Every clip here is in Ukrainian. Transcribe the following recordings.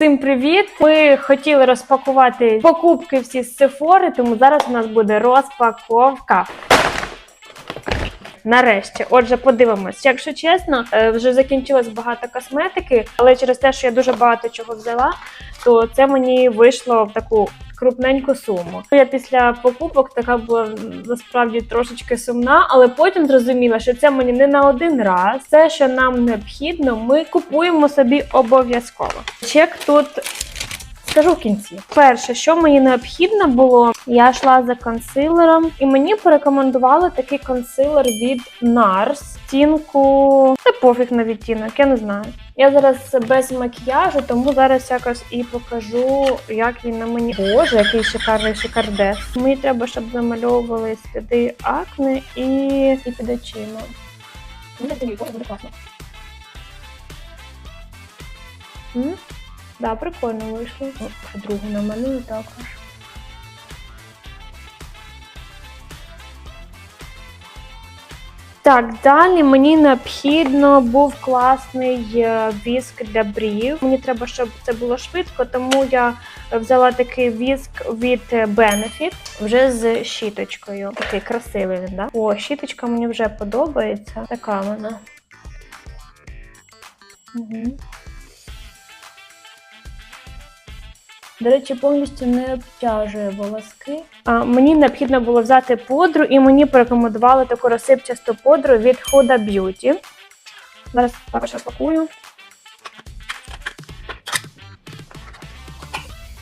Всім привіт! Ми хотіли розпакувати покупки всі з Сефори, тому зараз у нас буде розпаковка. Нарешті, отже, подивимось. Якщо чесно, е, вже закінчилось багато косметики, але через те, що я дуже багато чого взяла, то це мені вийшло в таку крупненьку суму. Я після покупок така була насправді трошечки сумна, але потім зрозуміла, що це мені не на один раз. Все, що нам необхідно, ми купуємо собі обов'язково. Чек тут Скажу в кінці. Перше, що мені необхідно було, я йшла за консилером, і мені порекомендували такий консилер від NARS. Тінку. Та пофіг на відтінок, я не знаю. Я зараз без макіяжу, тому зараз якось і покажу, як він на мені. Боже, який шикарний шикардес. Мені треба, щоб замальовували сліди акне і, і під очима. Так, буде. Да, прикольно вийшло. О, Другу намалюю також. Так, далі мені необхідно був класний е, віск для брів. Мені треба, щоб це було швидко, тому я взяла такий віск від е, Benefit вже з щіточкою. Такий красивий він, да? О, щіточка мені вже подобається. Така вона. Угу. До речі, повністю не обтяжує волоски. А, мені необхідно було взяти пудру, і мені порекомендували таку розсипчасту пудру від Huda Beauty. Зараз також розпакую.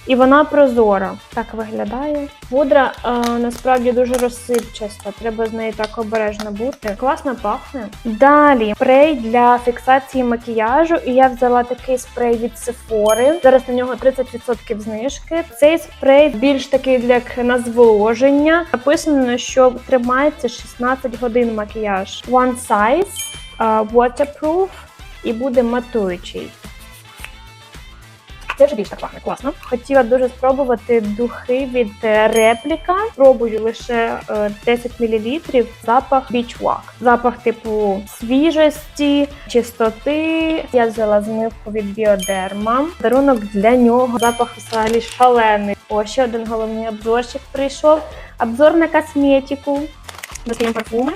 І вона прозора. Так виглядає. Пудра е, насправді дуже розсипчаста. Треба з нею так обережно бути. Класно пахне. Далі спрей для фіксації макіяжу. І я взяла такий спрей від Sephora. Зараз на нього 30% знижки. Цей спрей більш такий для на зволоження. Написано, що тримається 16 годин макіяж. One size, е, waterproof і буде матуючий. Це вже більш так пахне, класно. Хотіла дуже спробувати духи від е, репліка. Пробую лише е, 10 мл. Запах Walk. Запах типу свіжості, чистоти. Я взяла змивку від Біодерма. Дарунок для нього. Запах взагалі шалений. О, ще один головний обзорчик прийшов. Обзор на косметику. Достаємо парфуми.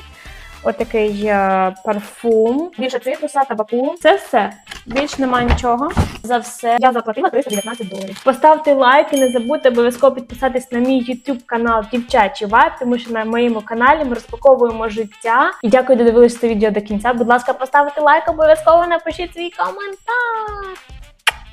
Отакий е, парфум. Більше цитруса, табаку. Це все. Більш немає нічого. За все я заплатила 319 доларів. Поставте лайк і не забудьте обов'язково підписатись на мій YouTube канал Дівчачі Вайб, тому що на моєму каналі ми розпаковуємо життя. І дякую, що додивилися це відео до кінця. Будь ласка, поставте лайк, обов'язково напишіть свій коментар.